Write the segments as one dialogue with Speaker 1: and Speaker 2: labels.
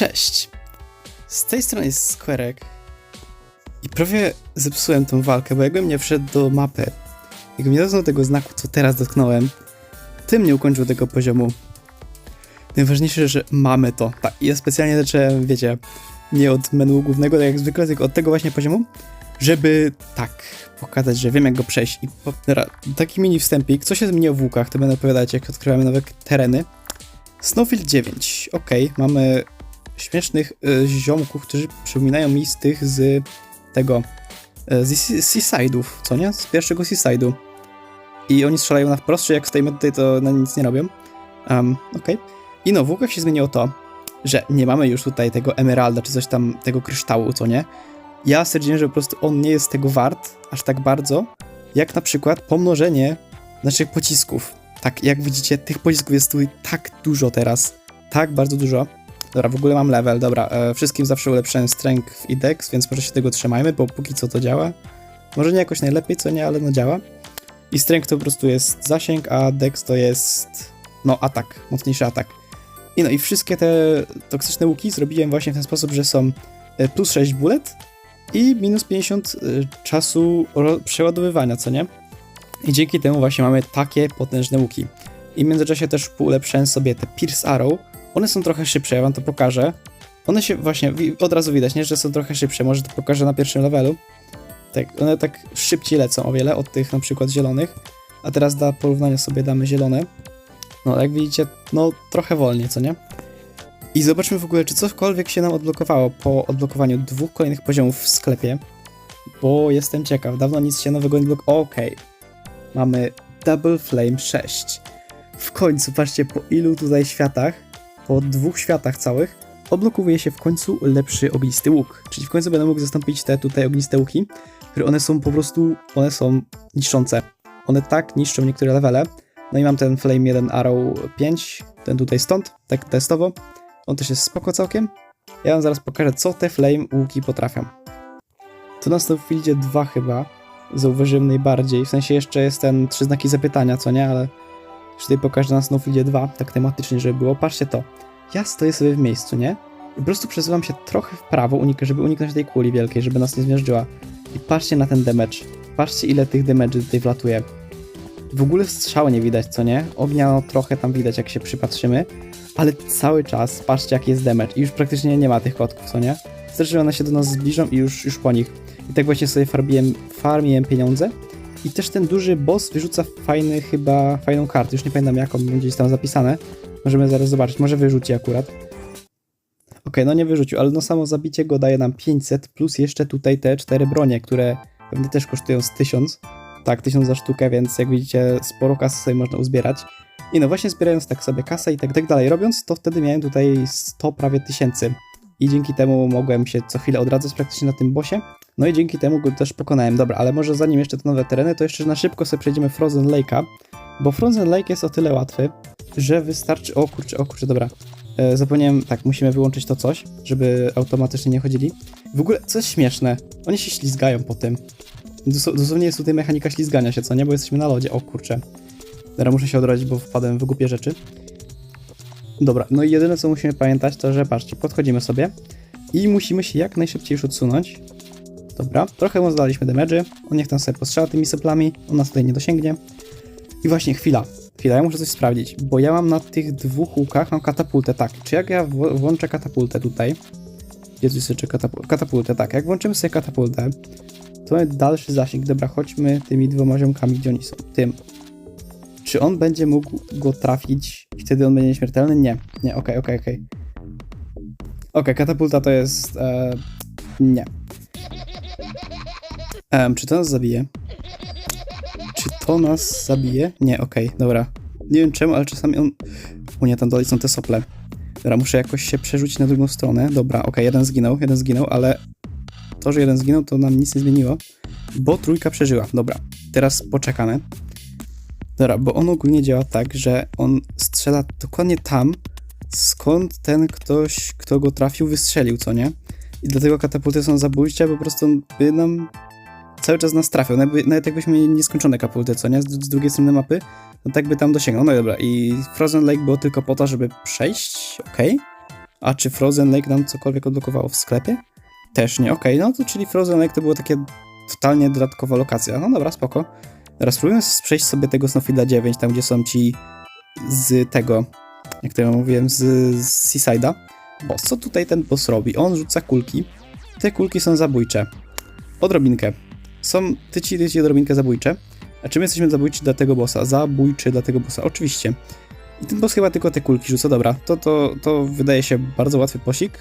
Speaker 1: Cześć! Z tej strony jest Squarek i prawie zepsułem tą walkę, bo jakbym nie wszedł do mapy, jakbym nie dotknął tego znaku, co teraz dotknąłem, tym nie ukończył tego poziomu. Najważniejsze, że mamy to. Tak, ja specjalnie zacząłem, wiecie, nie od menu głównego, tak jak zwykle, tylko od tego właśnie poziomu, żeby tak pokazać, że wiem jak go przejść. I po, taki mini wstępik, co się zmieniło w łukach, to będę opowiadać, jak odkrywamy nowe tereny. Snowfield 9, ok, mamy śmiesznych y, ziomków, którzy przypominają mi z tych z tego, y, z Seaside'ów, co nie? Z pierwszego Seaside'u. I oni strzelają na wprost, czy jak stoimy tutaj, to na nic nie robią. Um, ok. I no, w łukach się zmieniło to, że nie mamy już tutaj tego emeralda, czy coś tam, tego kryształu, co nie? Ja stwierdziłem, że po prostu on nie jest tego wart, aż tak bardzo, jak na przykład pomnożenie naszych pocisków. Tak, jak widzicie, tych pocisków jest tutaj tak dużo teraz. Tak bardzo dużo. Dobra, w ogóle mam level, dobra. E, wszystkim zawsze ulepszyłem strength i dex, więc może się tego trzymajmy, bo póki co to działa. Może nie jakoś najlepiej, co nie, ale no działa. I strength to po prostu jest zasięg, a dex to jest, no, atak, mocniejszy atak. I no i wszystkie te toksyczne łuki zrobiłem właśnie w ten sposób, że są e, plus 6 bullet i minus 50 e, czasu przeładowywania, co nie? I dzięki temu właśnie mamy takie potężne łuki. I w międzyczasie też ulepszyłem sobie te Pierce Arrow. One są trochę szybsze, ja wam to pokażę. One się właśnie, od razu widać, nie, że są trochę szybsze, może to pokażę na pierwszym levelu. Tak, one tak szybciej lecą o wiele od tych na przykład zielonych. A teraz dla porównania sobie damy zielone. No, jak widzicie, no trochę wolniej, co nie? I zobaczmy w ogóle, czy cokolwiek się nam odblokowało po odblokowaniu dwóch kolejnych poziomów w sklepie. Bo jestem ciekaw, dawno nic się nowego nie blokowało. Okej, okay mamy Double Flame 6. W końcu, patrzcie, po ilu tutaj światach, po dwóch światach całych, odblokowuje się w końcu lepszy ognisty łuk. Czyli w końcu będę mógł zastąpić te tutaj ogniste łuki, które one są po prostu, one są niszczące. One tak niszczą niektóre levele. No i mam ten Flame 1 Arrow 5, ten tutaj stąd, tak testowo. On też jest spoko całkiem. Ja wam zaraz pokażę, co te Flame łuki potrafią. To na Snowfieldzie 2 chyba, zauważyłem najbardziej. W sensie jeszcze jest ten trzy znaki zapytania, co nie, ale już tutaj pokażę na Snowfieldzie 2, tak tematycznie, żeby było. Patrzcie to. Ja stoję sobie w miejscu, nie? I po prostu przesuwam się trochę w prawo, żeby uniknąć tej kuli wielkiej, żeby nas nie zmierzyła. I patrzcie na ten damage. Patrzcie ile tych damage tutaj wlatuje. W ogóle strzały nie widać, co nie? Ognia no, trochę tam widać, jak się przypatrzymy. Ale cały czas, patrzcie jaki jest damage. I już praktycznie nie ma tych kotków, co nie? Że one się do nas zbliżą i już, już po nich. I tak właśnie sobie farbiłem, farmiłem pieniądze. I też ten duży boss wyrzuca fajny chyba, fajną kartę. Już nie pamiętam jaką, będzie tam zapisane. Możemy zaraz zobaczyć, może wyrzuci akurat. Ok, no nie wyrzucił, ale no samo zabicie go daje nam 500, plus jeszcze tutaj te cztery bronie, które pewnie też kosztują z 1000. Tak, 1000 za sztukę, więc jak widzicie sporo kasy sobie można uzbierać. I no właśnie zbierając tak sobie kasę i tak, tak dalej robiąc, to wtedy miałem tutaj 100 prawie tysięcy. I dzięki temu mogłem się co chwilę odradzać praktycznie na tym bosie. No i dzięki temu go też pokonałem. Dobra, ale może zanim jeszcze te nowe tereny, to jeszcze na szybko sobie przejdziemy Frozen Lake'a, bo Frozen Lake jest o tyle łatwy, że wystarczy... O kurczę, o kurczę, dobra. E, zapomniałem, tak, musimy wyłączyć to coś, żeby automatycznie nie chodzili. W ogóle, co jest śmieszne, oni się ślizgają po tym. Dosłownie jest tutaj mechanika ślizgania się, co nie? Bo jesteśmy na lodzie. O kurczę. Dobra, muszę się odrodzić, bo wpadłem w głupie rzeczy. Dobra, no i jedyne co musimy pamiętać to, że patrzcie, podchodzimy sobie i musimy się jak najszybciej już odsunąć. Dobra, trochę mu zadaliśmy damage'y, on niech tam sobie postrzela tymi soplami, on nas tutaj nie dosięgnie. I właśnie chwila, chwila, ja muszę coś sprawdzić, bo ja mam na tych dwóch łukach, mam katapultę, tak, czy jak ja włączę katapultę tutaj, Jezu, sobie katapultę, katapultę, tak, jak włączymy sobie katapultę, to mamy dalszy zasięg, dobra, chodźmy tymi dwoma ziomkami, gdzie oni są, tym. Czy on będzie mógł go trafić i wtedy on będzie nieśmiertelny? Nie, nie, okej, okay, okej, okay, okej. Okay. Okej, okay, katapulta to jest, e, nie. Um, czy to nas zabije? Czy to nas zabije? Nie, okej, okay, dobra. Nie wiem czemu, ale czasami on... O nie, tam dalej są te sople. Dobra, muszę jakoś się przerzucić na drugą stronę. Dobra, okej, okay, jeden zginął, jeden zginął, ale to, że jeden zginął, to nam nic nie zmieniło, bo trójka przeżyła. Dobra, teraz poczekamy. Dobra, bo on ogólnie działa tak, że on strzela dokładnie tam, skąd ten ktoś, kto go trafił, wystrzelił, co nie? I dlatego katapulty są zabójcze, po prostu by nam cały czas nas trafiał. Nawet, nawet jakbyśmy mieli nieskończone katapulty, co nie? Z, z, drugiej strony mapy, no tak by tam dosięgnął. No dobra, i Frozen Lake było tylko po to, żeby przejść, ok? A czy Frozen Lake nam cokolwiek odblokowało w sklepie? Też nie, okej, no to czyli Frozen Lake to było takie totalnie dodatkowa lokacja. No dobra, spoko. Teraz spróbujmy przejść sobie tego Snowfielda 9, tam gdzie są ci z tego, jak to ja mówiłem, z, z Seaside'a. Boss, co tutaj ten boss robi? On rzuca kulki. Te kulki są zabójcze. Odrobinkę. Są tyci, tyci odrobinkę zabójcze. A czym jesteśmy zabójczy dla tego bossa? Zabójczy dla tego bossa, oczywiście. I ten boss chyba tylko te kulki rzuca, dobra. To, to, to wydaje się bardzo łatwy posik.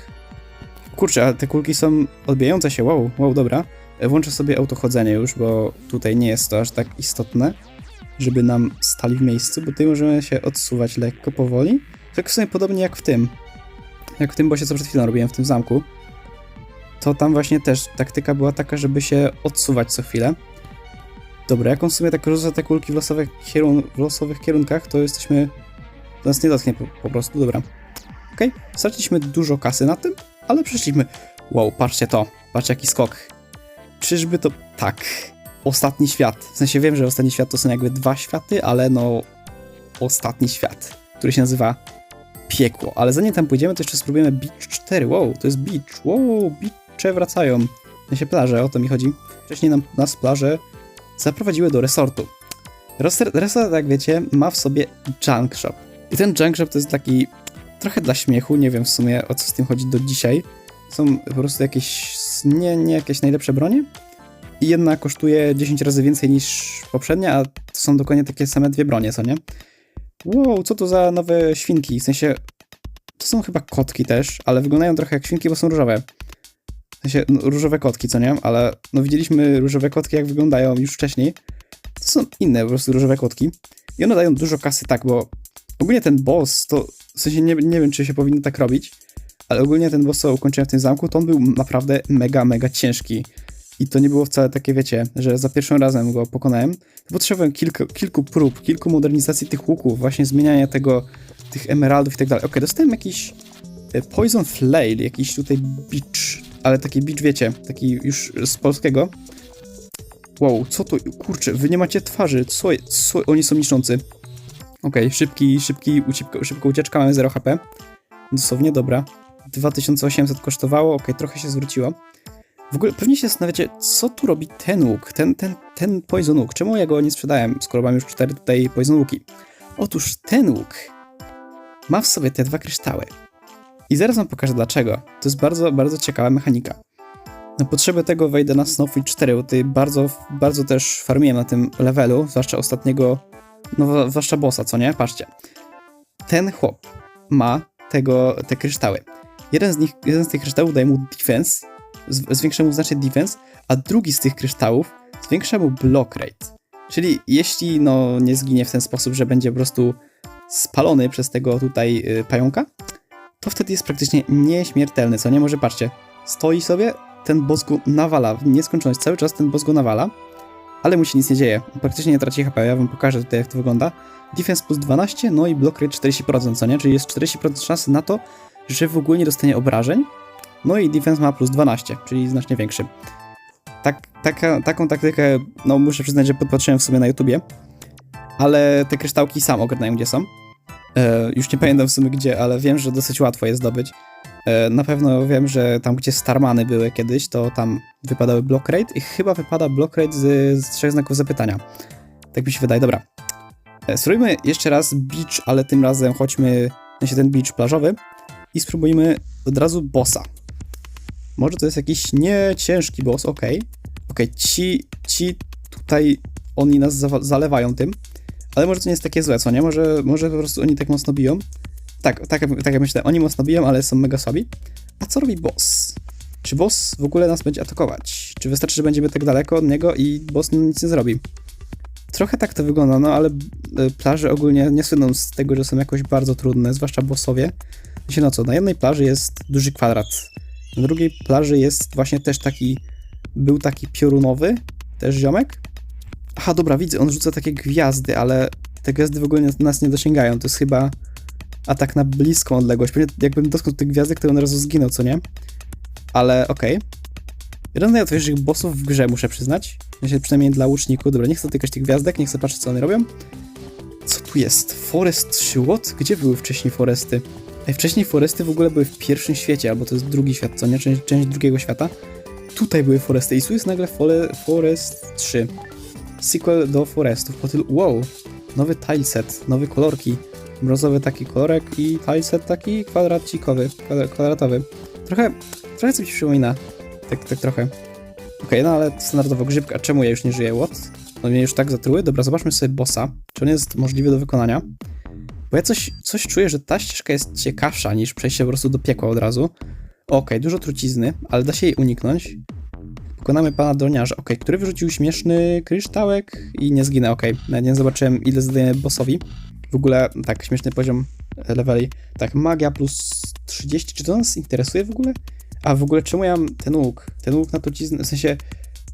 Speaker 1: Kurczę, a te kulki są odbijające się, wow, wow, dobra. E, Włączę sobie autochodzenie już, bo tutaj nie jest to aż tak istotne, żeby nam stali w miejscu, bo tutaj możemy się odsuwać lekko, powoli. Tak w sumie podobnie jak w tym. Jak w tym bossie, co przed chwilą robiłem w tym zamku. To tam właśnie też taktyka była taka, żeby się odsuwać co chwilę. Dobra, jak on tak rzuca te kulki w losowych, kierun w losowych kierunkach, to jesteśmy... To nas nie dotknie po, po prostu, dobra. Okej, straciliśmy dużo kasy na tym, ale przeszliśmy. Wow, patrzcie to, patrzcie jaki skok. Czyżby to... Tak. Ostatni świat. W sensie wiem, że ostatni świat to są jakby dwa światy, ale no... Ostatni świat, który się nazywa piekło. Ale zanim tam pójdziemy, to jeszcze spróbujemy Beach 4. Wow, to jest beach. Wow, beache wracają. W sensie plaże, o to mi chodzi. Wcześniej nam, nas plaże zaprowadziły do resortu. Resort, resort, jak wiecie, ma w sobie junk shop. I ten junk shop to jest taki trochę dla śmiechu, nie wiem w sumie o co z tym chodzi do dzisiaj. Są po prostu jakieś, nie, nie jakieś najlepsze bronie. I jedna kosztuje 10 razy więcej niż poprzednia, a to są dokładnie takie same dwie bronie, co nie? Wow, co to za nowe świnki? W sensie, to są chyba kotki też, ale wyglądają trochę jak świnki, bo są różowe. W sensie, no, różowe kotki, co nie? Ale no widzieliśmy różowe kotki, jak wyglądają już wcześniej. To są inne po prostu różowe kotki. I one dają dużo kasy, tak, bo ogólnie ten boss, to w sensie nie, nie wiem, czy się powinno tak robić, ale ogólnie ten boss, co ukończyłem w tym zamku, to on był naprawdę mega, mega ciężki. I to nie było wcale takie, wiecie, że za pierwszym razem go pokonałem. Potrzebowałem kilku, kilku prób, kilku modernizacji tych łuków, właśnie zmieniania tego, tych emeraldów i tak dalej. Okej, dostałem jakiś e, Poison Flail, jakiś tutaj beach, ale taki beach, wiecie, taki już z polskiego. Wow, co to? Kurczę, wy nie macie twarzy, co, co oni są niszczący. Okej, szybki, szybki, uciepka, szybka ucieczka, mamy 0 HP. Dosłownie, dobra. 2800 kosztowało, okej, trochę się zwróciło. W ogóle pewnie się zastanawiacie, co tu robi ten łuk, ten, ten, ten poison łuk. Czemu ja go nie sprzedałem, skoro mam już cztery tutaj poison łuki? Otóż ten łuk ma w sobie te dwa kryształy. I zaraz wam pokażę dlaczego. To jest bardzo, bardzo ciekawa mechanika. Na potrzeby tego wejdę na Snowfield 4, bo tutaj bardzo, bardzo też farmiłem na tym levelu, zwłaszcza ostatniego, no zwłaszcza bossa, co nie? Patrzcie. Ten chłop ma tego, te kryształy. Jeden z nich, jeden z tych kryształów daje mu defense, zwiększa mu znacznie defense, a drugi z tych kryształów zwiększa mu block rate. Czyli jeśli no, nie zginie w ten sposób, że będzie po prostu spalony przez tego tutaj y, pająka, to wtedy jest praktycznie nieśmiertelny, co nie? Może patrzcie, stoi sobie, ten boss go nawala w nieskończoność, cały czas ten boss go nawala, ale mu się nic nie dzieje, praktycznie nie traci HP, ja wam pokażę tutaj jak to wygląda. Defense plus 12, no i block rate 40%, co nie? Czyli jest 40% szansy na to, że w ogóle nie dostanie obrażeń, no i defense ma plus 12, czyli znacznie większy. Tak, taka, taką taktykę, no muszę przyznać, że podpatrzyłem w sumie na YouTubie, ale te kryształki sam ogarniają gdzie są. E, już nie pamiętam w sumie gdzie, ale wiem, że dosyć łatwo je zdobyć. E, na pewno wiem, że tam gdzie Starmany były kiedyś, to tam wypadały block rate i chyba wypada block rate z, z trzech znaków zapytania. Tak mi się wydaje, dobra. E, spróbujmy jeszcze raz beach, ale tym razem chodźmy, w sensie ten beach plażowy i spróbujmy od razu bossa. Może to jest jakiś nie ciężki boss, okej. Okej, ci, ci tutaj oni nas zalewają tym, ale może to nie jest takie złe, co nie? Może, może po prostu oni tak mocno biją. Tak, tak, tak jak myślę, oni mocno biją, ale są mega słabi. A co robi boss? Czy boss w ogóle nas będzie atakować? Czy wystarczy, że będziemy tak daleko od niego i boss nic nie zrobi? Trochę tak to wygląda, no ale e, plaże ogólnie nie słyną z tego, że są jakoś bardzo trudne, zwłaszcza bossowie. Wiecie no co, na jednej plaży jest duży kwadrat, na drugiej plaży jest właśnie też taki, był taki piorunowy, też ziomek. Aha, dobra, widzę, on rzuca takie gwiazdy, ale te gwiazdy w ogóle nas- nie dosięgają, to jest chyba atak na bliską odległość. Pewnie jakbym dotknął tych gwiazdek, to on od razu zginął, co nie? Ale okej. Jeden z najłatwiejszych bossów w grze, muszę przyznać. Myślę, przynajmniej dla łuczników. Dobra, nie chcę dotykać tych gwiazdek, nie chcę patrzeć, co one robią. Co tu jest? Forest Shot? Gdzie były wcześniej foresty? Ej, wcześniej foresty w ogóle były w pierwszym świecie, albo to jest drugi świat, co nie? Część, część drugiego świata. Tutaj były foresty i tu jest nagle fole, Forest 3. Sequel do forestów. Po tylu... Wow! Nowy tileset, nowe kolorki. Mrozowy taki kolorek i tileset taki kwadracikowy, kwadra- kwadratowy. Trochę, trochę coś mi przypomina. Tak, tak trochę. Okej, no ale standardowo grzybka. Czemu ja już nie żyję? What? No mnie już tak zatruły? Dobra, zobaczmy sobie bossa. Czy on jest możliwy do wykonania? Bo ja coś, coś czuję, że ta ścieżka jest ciekawsza niż przejście po prostu do piekła od razu. Okej, dużo trucizny, ale da się jej uniknąć. Pokonamy pana droniarza, okej, który wyrzucił śmieszny kryształek i nie zginę. Nawet nie zobaczyłem ile zadajemy bossowi. W ogóle, tak, śmieszny poziom e, leveli. Tak, magia plus 30, czy to nas interesuje w ogóle? A w ogóle czemu ja mam ten łuk? Ten łuk na truciznę, w sensie,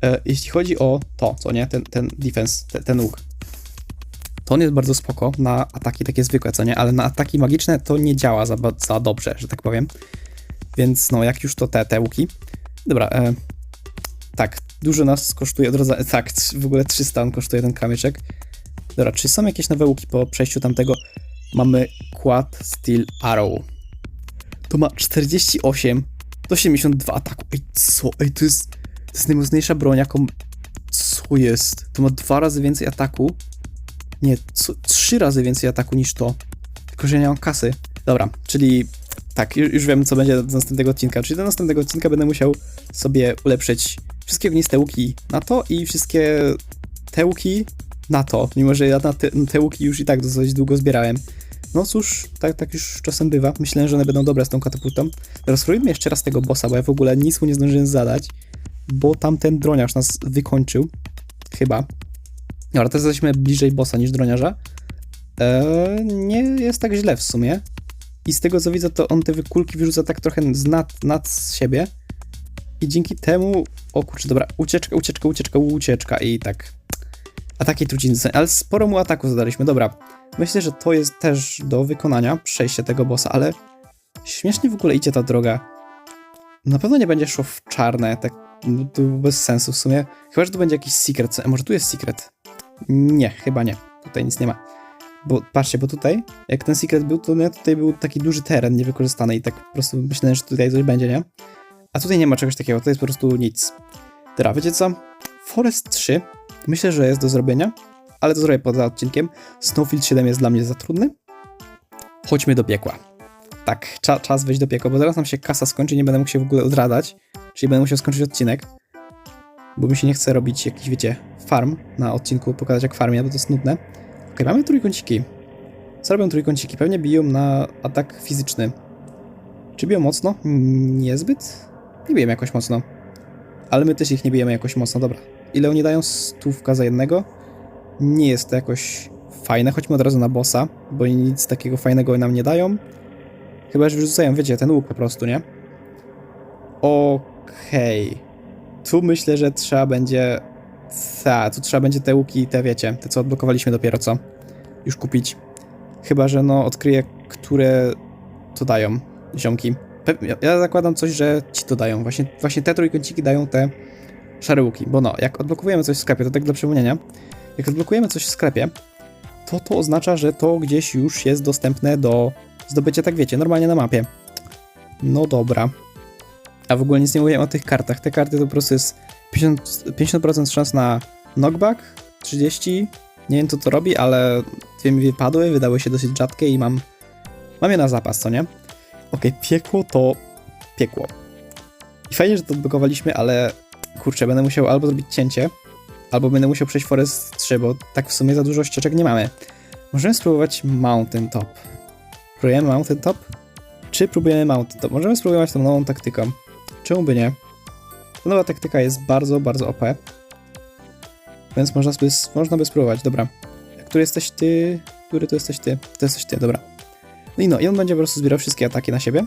Speaker 1: e, jeśli chodzi o to, co nie, ten, ten defense, te, ten łuk. To on jest bardzo spoko na ataki takie zwykłe, co nie? Ale na ataki magiczne to nie działa za, za dobrze, że tak powiem. Więc no, jak już to te, te łuki. Dobra, e, tak, dużo nas kosztuje, drodze, tak, w ogóle 300 on kosztuje ten kamyczek. Dobra, czy są jakieś nowe łuki po przejściu tamtego? Mamy Quad Steel Arrow. To ma 48 do 72 ataku. Ej, co? Ej, to jest, to jest najmocniejsza broń, jaką... Co jest? To ma dwa razy więcej ataku. Nie, co, trzy razy więcej ataku niż to. Tylko, że nie mam kasy. Dobra, czyli tak, już, już wiem, co będzie do następnego odcinka. Czyli do następnego odcinka będę musiał sobie ulepszyć wszystkie ogniste łuki na to i wszystkie te łuki na to, mimo że ja na te, te łuki już i tak dosyć długo zbierałem. No cóż, tak, tak już czasem bywa. Myślałem, że one będą dobre z tą katapultą. Spróbujmy jeszcze raz tego bossa, bo ja w ogóle nic mu nie zdążyłem zadać, bo tamten droniarz nas wykończył. Chyba. Dobra, teraz jesteśmy bliżej bossa niż droniarza. Eee, nie jest tak źle w sumie. I z tego co widzę, to on te wykulki wyrzuca tak trochę z nad, nad siebie. I dzięki temu. O kurczę, dobra, ucieczka, ucieczka, ucieczka, ucieczka i tak. Ataki trucizny, ale sporo mu ataku zadaliśmy, dobra. Myślę, że to jest też do wykonania, przejście tego bossa, ale śmiesznie w ogóle idzie ta droga. Na pewno nie będzie szło w czarne, tak no, to bez sensu w sumie. Chyba, że to będzie jakiś secret. Co- Może tu jest secret? Nie, chyba nie. Tutaj nic nie ma. Bo patrzcie, bo tutaj, jak ten secret był, to nie, tutaj był taki duży teren niewykorzystany i tak po prostu myślałem, że tutaj coś będzie, nie? A tutaj nie ma czegoś takiego, to jest po prostu nic. Dobra, wiecie co? Forest 3 myślę, że jest do zrobienia, ale to zrobię poza odcinkiem. Snowfield 7 jest dla mnie za trudny. Chodźmy do piekła. Tak, cza, czas wejść do piekła, bo zaraz nam się kasa skończy, nie będę mógł się w ogóle odradać, czyli będę musiał skończyć odcinek, bo mi się nie chce robić jakiś, wiecie, farm na odcinku, pokazać jak farmie, bo to jest nudne. Okej, mamy trójkąciki. Co robią trójkąciki? Pewnie biją na atak fizyczny. Czy biją mocno? Niezbyt? Nie biją jakoś mocno. Ale my też ich nie bijemy jakoś mocno, dobra. Ile oni dają? Stówka za jednego? Nie jest to jakoś fajne. Chodźmy od razu na bossa, bo nic takiego fajnego nam nie dają. Chyba, że wyrzucają, wiecie, ten łuk po prostu, nie? Okej. Tu myślę, że trzeba będzie... Ta, tu trzeba będzie te łuki, te wiecie, te co odblokowaliśmy dopiero co, już kupić. Chyba, że no odkryję, które to dają ziomki. Ja zakładam coś, że ci to dają. Właśnie, właśnie te trójkąciki dają te szare łuki. Bo no, jak odblokujemy coś w sklepie, to tak dla przypomnienia, jak odblokujemy coś w sklepie, to to oznacza, że to gdzieś już jest dostępne do zdobycia, tak wiecie, normalnie na mapie. No dobra. A w ogóle nic nie mówiłem o tych kartach. Te karty to po prostu jest 50%, 50% szans na knockback, 30, nie wiem co to robi, ale dwie mi wypadły, wydały się dosyć rzadkie i mam, mam je na zapas, co nie? Okej, piekło to piekło. I fajnie, że to odblokowaliśmy, ale kurczę, będę musiał albo zrobić cięcie, albo będę musiał przejść Forest 3, bo tak w sumie za dużo ścieżek nie mamy. Możemy spróbować Mountain Top. Próbujemy Mountain Top? Czy próbujemy Mountain Top? Możemy spróbować tą nową taktyką. Czemu by nie? Ta nowa taktyka jest bardzo, bardzo OP. Więc można, by, można by spróbować, dobra. Który jesteś ty? Który to jesteś ty? To jesteś ty, dobra. No i no, i on będzie po prostu zbierał wszystkie ataki na siebie.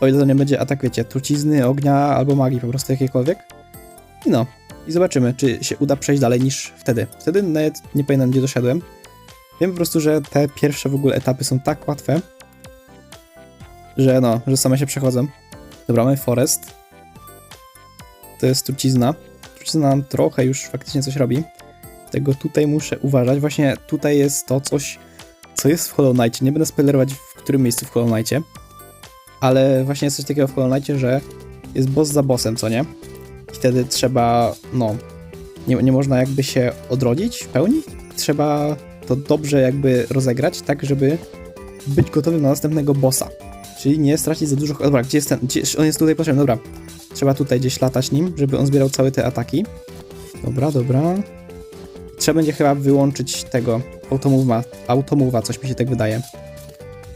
Speaker 1: O ile to nie będzie atak, wiecie, trucizny, ognia albo magii, po prostu jakiekolwiek. I no, i zobaczymy, czy się uda przejść dalej niż wtedy. Wtedy nawet nie pamiętam, gdzie doszedłem. Wiem po prostu, że te pierwsze w ogóle etapy są tak łatwe, że no, że same się przechodzą. Dobra, mamy Forest. To jest trucizna. Trucizna nam trochę już faktycznie coś robi. Tego tutaj muszę uważać. Właśnie tutaj jest to coś, co jest w Hollow. Nie będę spoilerować w którym miejscu w Hollow. Ale właśnie jest coś takiego w Hollow że jest boss za bossem, co nie? I wtedy trzeba, no, nie, nie można jakby się odrodzić w pełni. Trzeba to dobrze jakby rozegrać, tak żeby być gotowym na następnego bossa. Czyli nie stracić za dużo... Dobra, gdzie jest ten? Gdzie, on jest tutaj potrzebny, dobra. Trzeba tutaj gdzieś latać nim, żeby on zbierał całe te ataki. Dobra, dobra. Trzeba będzie chyba wyłączyć tego automowa, automowa, coś mi się tak wydaje.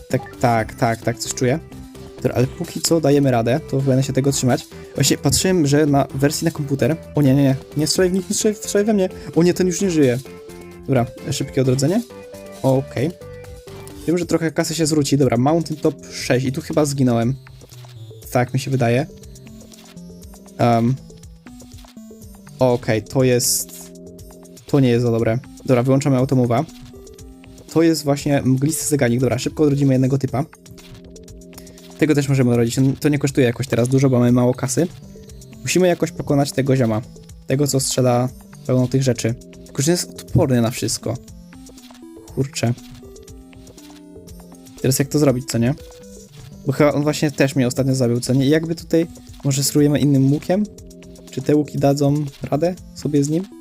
Speaker 1: Tak, tak, tak, tak, coś czuję. Dobra, ale póki co dajemy radę, to będę się tego trzymać. Właśnie patrzyłem, że na wersji na komputer... O nie, nie, nie, nie strzelaj w nich, nie strzelaj, strzelaj we mnie. O nie, ten już nie żyje. Dobra, szybkie odrodzenie. Okej. Wiem, że trochę kasy się zwróci. Dobra, Mountain Top 6 i tu chyba zginąłem. Tak mi się wydaje. Um. Okej, to jest... To nie jest za dobre. Dobra, wyłączamy automowa. To jest właśnie mglisty zegarnik. Dobra, szybko odrodzimy jednego typa. Tego też możemy odrodzić. To nie kosztuje jakoś teraz dużo, bo mamy mało kasy. Musimy jakoś pokonać tego zioma. Tego, co strzela pełno tych rzeczy. Tylko, że jest odporny na wszystko. Kurczę. Teraz jak to zrobić, co nie? Bo chyba on właśnie też mnie ostatnio zabił, co nie? I jakby tutaj może spróbujemy innym łukiem? Czy te łuki dadzą radę sobie z nim?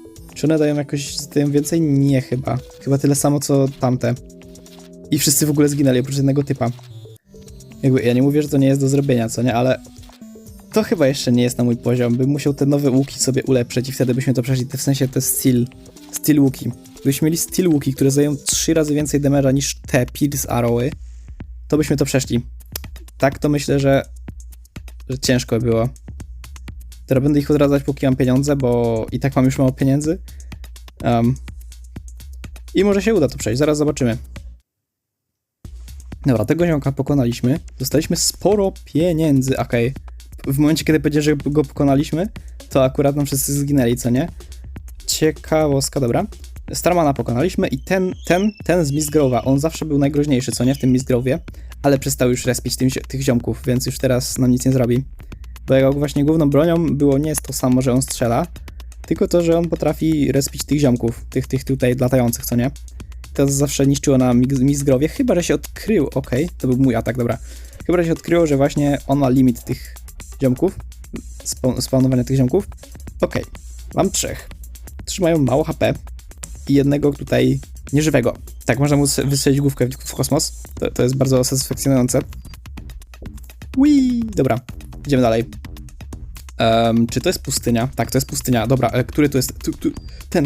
Speaker 1: Czy one dają jakoś z tym więcej? Nie chyba. Chyba tyle samo, co tamte. I wszyscy w ogóle zginęli, oprócz jednego typa. Jakby, ja nie mówię, że to nie jest do zrobienia, co nie? Ale to chyba jeszcze nie jest na mój poziom. Bym musiał te nowe łuki sobie ulepszyć i wtedy byśmy to przeszli. W sensie te steel, steel łuki. Gdybyśmy mieli steel łuki, które zdają 3 razy więcej damage'a niż te Pierce Arrowy, to byśmy to przeszli. Tak to myślę, że, że ciężko by było. Teraz będę ich odradzać, póki mam pieniądze, bo i tak mam już mało pieniędzy. Um, I może się uda to przejść, zaraz zobaczymy. Dobra, tego ziomka pokonaliśmy. Dostaliśmy sporo pieniędzy, okej. W momencie, kiedy powiedziesz, że go pokonaliśmy, to akurat nam wszyscy zginęli, co nie? Ciekawostka, dobra. Starmana pokonaliśmy i ten, ten, ten z Mistgrove'a, on zawsze był najgroźniejszy, co nie, w tym Mistgrove'ie, ale przestał już respić tym, tych ziomków, więc już teraz nam nic nie zrobi. Bo jego właśnie główną bronią było nie to samo, że on strzela, tylko to, że on potrafi respić tych ziomków, tych, tych tutaj latających, co nie? To zawsze niszczyło na Mistgrove'ie, chyba, że się odkrył, okej, to był mój atak, dobra. Chyba, że się odkryło, że właśnie on ma limit tych ziomków, spa- spawnowania tych ziomków. Okej, mam trzech. Trzymają mało HP i jednego tutaj nieżywego. Tak, można mu wystrzelić główkę w- w kosmos. To, to jest bardzo satysfakcjonujące. Wii, dobra, idziemy dalej. Em, czy to jest pustynia? Tak, to jest pustynia. Dobra, e, który to jest? Tu, tu, ten.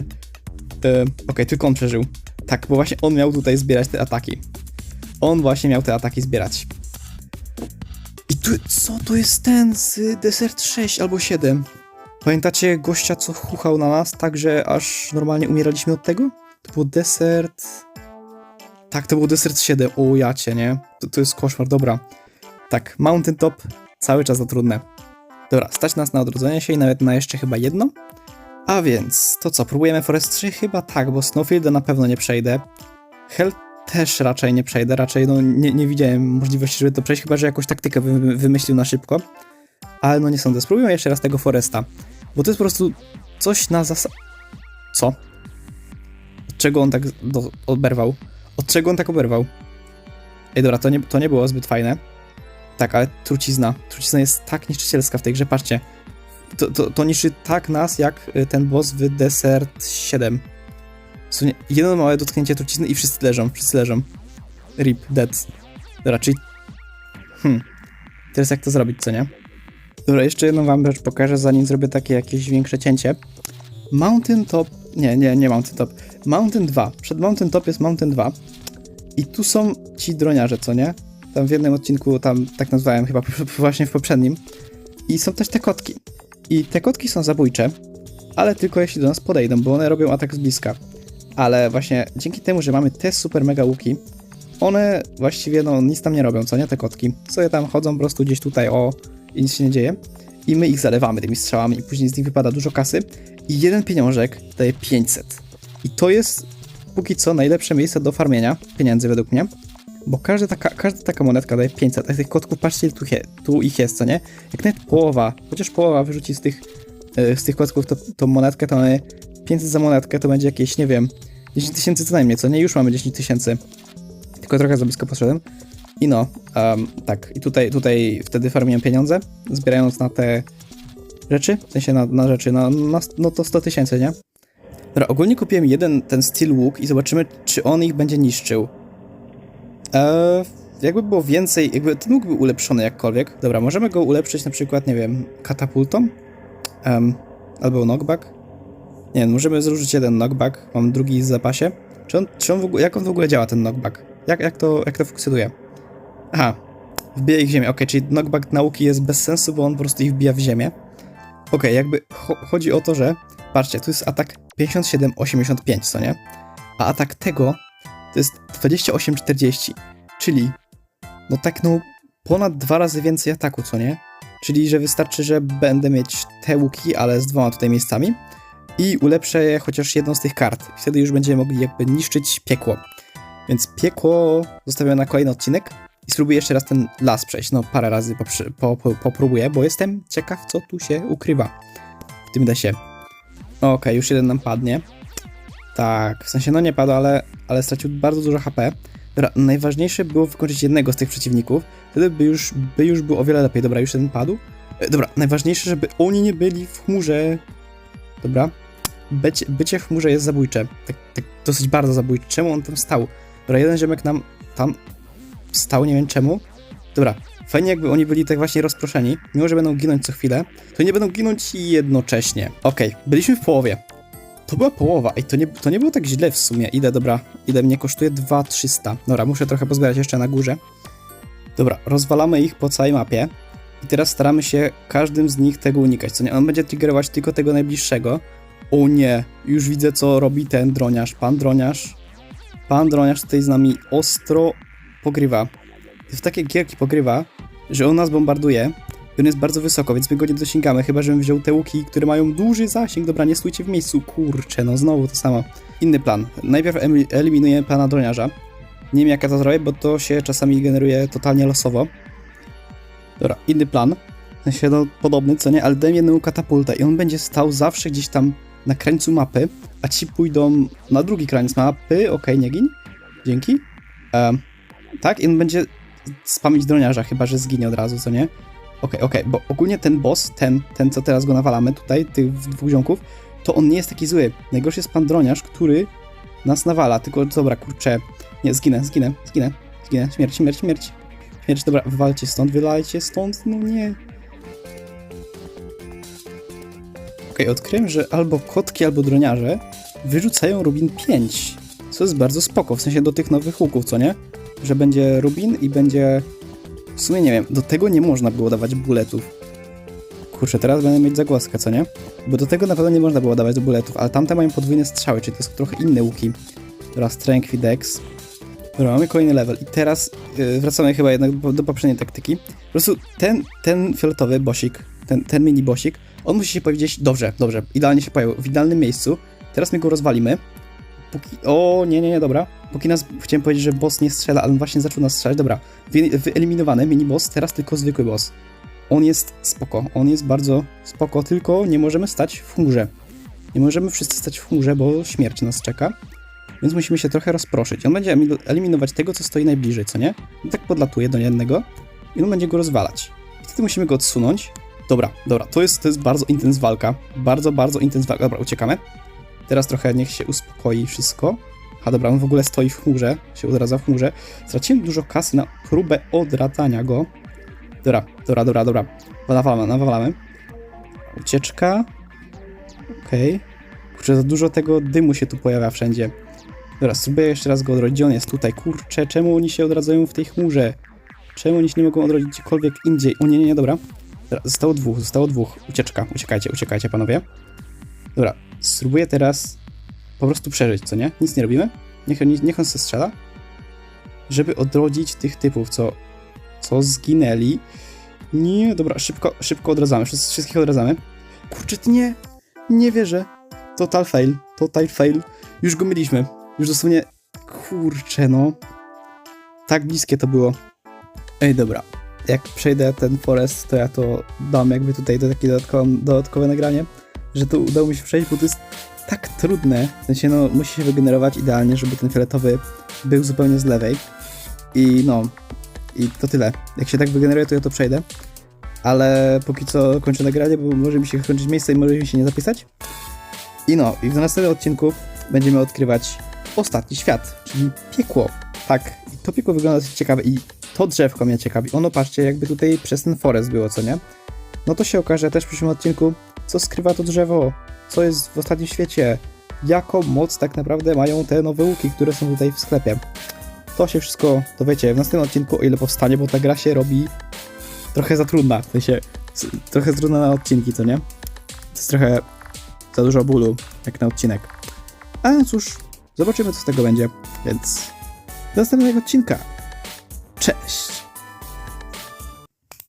Speaker 1: E, Okej, tylko on przeżył. Tak, bo właśnie on miał tutaj zbierać te ataki. On właśnie miał te ataki zbierać. I tu, co to jest ten z Desert 6 albo 7? Pamiętacie gościa, co chuchał na nas, tak że aż normalnie umieraliśmy od tego? To był Desert... Tak, to był Desert 7. O, jacie, nie? To, to jest koszmar, dobra. Tak, Mountain Top cały czas za trudne. Dobra, stać nas na odrodzenie się i nawet na jeszcze chyba jedno. A więc, to co, próbujemy Forest 3? Chyba tak, bo Snowfielda na pewno nie przejdę. Hell też raczej nie przejdę, raczej no nie, nie widziałem możliwości, żeby to przejść, chyba że jakąś taktykę wy, wymyślił na szybko. Ale no nie sądzę. Spróbujmy jeszcze raz tego Foresta. Bo to jest po prostu coś na zas... Co? Od czego on tak do, oberwał? Od czego on tak oberwał? Ej, dobra, to nie, to nie było zbyt fajne. Tak, ale trucizna. Trucizna jest tak niszczycielska w tej grze, patrzcie. To, to, to niszczy tak nas, jak y, ten boss w Desert 7. Dosłownie jedno małe dotknięcie trucizny i wszyscy leżą, wszyscy leżą. Rip, dead. Czyli... Hmm. Teraz jak to zrobić, co nie? Dobra, jeszcze jedną wam rzecz pokażę, zanim zrobię takie jakieś większe cięcie. Mountain Top... Nie, nie, nie Mountain Top. Mountain 2. Przed Mountain Top jest Mountain 2. I tu są ci droniarze, co nie? Tam w jednym odcinku, tam tak nazwałem chyba właśnie w poprzednim. I są też te kotki. I te kotki są zabójcze, ale tylko jeśli do nas podejdą, bo one robią atak z bliska. Ale właśnie dzięki temu, że mamy te super mega łuki, one właściwie no nic tam nie robią, co nie te kotki. Sobie tam chodzą po prostu gdzieś tutaj o i nic się nie dzieje. I my ich zalewamy tymi strzałami i później z nich wypada dużo kasy. I jeden pieniążek daje 500. I to jest póki co najlepsze miejsce do farmienia pieniędzy według mnie. Bo każda taka, każda taka monetka daje 500, a tych kotków patrzcie tu, je, tu ich jest, co nie? Jak nawet połowa, chociaż połowa wyrzuci z tych, e, z tych kotków to, to monetkę, to mamy 500 za monetkę, to będzie jakieś, nie wiem, 10 tysięcy co najmniej, co nie? Już mamy 10 tysięcy. Tylko trochę za blisko poszedłem. I no, em, tak, i tutaj, tutaj wtedy farmiłem pieniądze, zbierając na te rzeczy, w sensie na, na rzeczy, na, na, no to 100 tysięcy, nie? Dobra, ogólnie kupiłem jeden ten steel łuk i zobaczymy, czy on ich będzie niszczył. Eee, jakby było więcej, jakby ten łuk był ulepszony jakkolwiek. Dobra, możemy go ulepszyć na przykład, nie wiem, katapultą? Albo knockback? Nie wiem, możemy zużyć jeden knockback, mam drugi w zapasie. Czy on, czy on w ogóle, jak on w ogóle działa, ten knockback? Jak, jak, to, jak to funkcjonuje? Aha, wbija ich w ziemię. Okej, czyli knockback nauki jest bez sensu, bo on po prostu ich wbija w ziemię. Okej, jakby cho chodzi o to, że patrzcie, tu jest atak 57-85, co nie? A atak tego to jest 28-40, czyli no tak no ponad dwa razy więcej ataku, co nie? Czyli, że wystarczy, że będę mieć te łuki, ale z dwoma tutaj miejscami i ulepszę chociaż jedną z tych kart. Wtedy już będziemy mogli jakby niszczyć piekło. Więc piekło zostawiam na kolejny odcinek i spróbuję jeszcze raz ten las przejść. No parę razy poprzy- po, po, popróbuję, bo jestem ciekaw, co tu się ukrywa w tym desie. Okej, już jeden nam padnie. Tak, w sensie no nie padł, ale, ale stracił bardzo dużo HP. Dobra, najważniejsze było wykończyć jednego z tych przeciwników, wtedy by już, by już było o wiele lepiej. Dobra, już jeden padł. E, Dobra, najważniejsze, żeby oni nie byli w chmurze. Dobra. Bycie, bycie w chmurze jest zabójcze. Tak, tak dosyć bardzo zabójcze. Czemu on tam stał? Dobra, jeden ziomek nam tam stał, nie wiem czemu. Dobra, fajnie jakby oni byli tak właśnie rozproszeni. Mimo, że będą ginąć co chwilę, to nie będą ginąć jednocześnie. Okej, byliśmy w połowie. To była połowa, i to nie, to nie było tak źle w sumie. Ile, dobra, ile mnie kosztuje? 2300. Dobra, muszę trochę pozbierać jeszcze na górze. Dobra, rozwalamy ich po całej mapie. I teraz staramy się każdym z nich tego unikać, co nie? On będzie triggerować tylko tego najbliższego. O nie, już widzę co robi ten droniarz. Pan droniarz. Pan droniarz tutaj z nami ostro pogrywa. W takie gierki pogrywa, że on nas bombarduje. On jest bardzo wysoko, więc my go nie dosięgamy, chyba żebym wziął te łuki, które mają duży zasięg. Dobra, nie stójcie w miejscu, kurczę, no znowu to samo. Inny plan. Najpierw eliminuję pana droniarza. Nie wiem jak ja to zrobię, bo to się czasami generuje totalnie losowo. Dobra, inny plan. W sensie no, podobny, co nie, ale dałem jedną katapultę i on będzie stał zawsze gdzieś tam na krańcu mapy, a ci pójdą na drugi kraniec mapy. Okej, nie gin. Dzięki. Em, tak, i on będzie spamić droniarza, chyba że zginie od razu, co nie? Okej, okej, bo ogólnie ten boss, ten, ten co teraz go nawalamy tutaj, tych dwóch ziomków, to on nie jest taki zły. Najgorszy jest pan droniarz, który nas nawala, tylko dobra, kurczę, nie, zginę, zginę, zginę, zginę, śmierć, śmierć, śmierć, śmierć, dobra, wywalcie stąd, wylajcie stąd, no nie. Okej, odkryłem, że albo kotki, albo droniarze wyrzucają Rubin 5, co jest bardzo spoko, w sensie do tych nowych łuków, co nie? Że będzie Rubin i będzie... W sumie nie wiem, do tego nie można było dawać buletów. Kurczę, teraz będę mieć zagłoskę, co nie? Bo do tego na pewno nie można było dawać buletów, ale tamte mają podwójne strzały, czyli to są trochę inne łuki. Dobra, Strength i Dex. Dobra, mamy kolejny level i teraz yy, wracamy chyba jednak do, do poprzedniej taktyki. Po prostu ten, ten fioletowy bosik, ten, ten mini bosik, on musi się powiedzieć dobrze, dobrze, idealnie się pojawił, w idealnym miejscu. Teraz my go rozwalimy. Póki... O, nie, nie, nie, dobra. Póki nas, chciałem powiedzieć, że boss nie strzela, ale on właśnie zaczął nas strzelać. Dobra, Wy, wyeliminowany mini boss, teraz tylko zwykły boss. On jest spoko, on jest bardzo spoko, tylko nie możemy stać w chmurze. Nie możemy wszyscy stać w chmurze, bo śmierć nas czeka. Więc musimy się trochę rozproszyć. On będzie eliminować tego, co stoi najbliżej, co nie? I tak podlatuje do jednego i on będzie go rozwalać. I wtedy musimy go odsunąć. Dobra, dobra, to jest, to jest bardzo intens walka. Bardzo, bardzo intens walka. Dobra, uciekamy. Teraz trochę niech się uspokoi wszystko. A dobra, on w ogóle stoi w chmurze, się odradza w chmurze. Straciłem dużo kasy na próbę odradzania go. Dobra, dobra, dobra, dobra. Nawalamy, nawalamy. Ucieczka. Okej. Okay. Kurczę, za dużo tego dymu się tu pojawia wszędzie. Dobra, spróbuję jeszcze raz go odrodzić. On jest tutaj? Kurczę, czemu oni się odradzają w tej chmurze? Czemu oni się nie mogą odrodzić gdziekolwiek indziej? O nie, nie, nie, dobra. Dobra, zostało dwóch, zostało dwóch. Ucieczka, uciekajcie, uciekajcie, panowie. Dobra, spróbuję teraz po prostu przeżyć, co nie? Nic nie robimy. Niech, on- niech on se strzela. Żeby odrodzić tych typów, co, co zginęli. Nie, dobra, szybko, szybko odradzamy. Wszys- Wszystkich odradzamy. Kurczę, nie, nie wierzę. Total fail, total fail. Już go mieliśmy. Już dosłownie, kurczę, no. Tak bliskie to było. Ej, dobra. Jak przejdę ten forest, to ja to dam jakby tutaj do takie dodatkowe, dodatkowe nagranie, że to udało mi się przejść, bo to jest tak trudne. W sensie, no, musi się wygenerować idealnie, żeby ten fioletowy był zupełnie z lewej. I no, i to tyle. Jak się tak wygeneruje, to ja to przejdę. Ale póki co kończę nagranie, bo może mi się skończyć miejsce i może mi się nie zapisać. I no, i w następnym odcinku będziemy odkrywać ostatni świat, czyli piekło. Tak, i to piekło wygląda dosyć ciekawe i to drzewko mnie ciekawi. Ono, patrzcie, jakby tutaj przez ten forest było, co nie? No to się okaże też w przyszłym odcinku, co skrywa to drzewo, co jest w ostatnim świecie, jaką moc tak naprawdę mają te nowe łuki, które są tutaj w sklepie. To się wszystko dowiecie w następnym odcinku, o ile powstanie, bo ta gra się robi trochę za trudna, w sensie trochę trudna na odcinki, co nie? To jest trochę za dużo bólu, jak na odcinek. A cóż, zobaczymy co z tego będzie, więc do następnego odcinka. Cześć!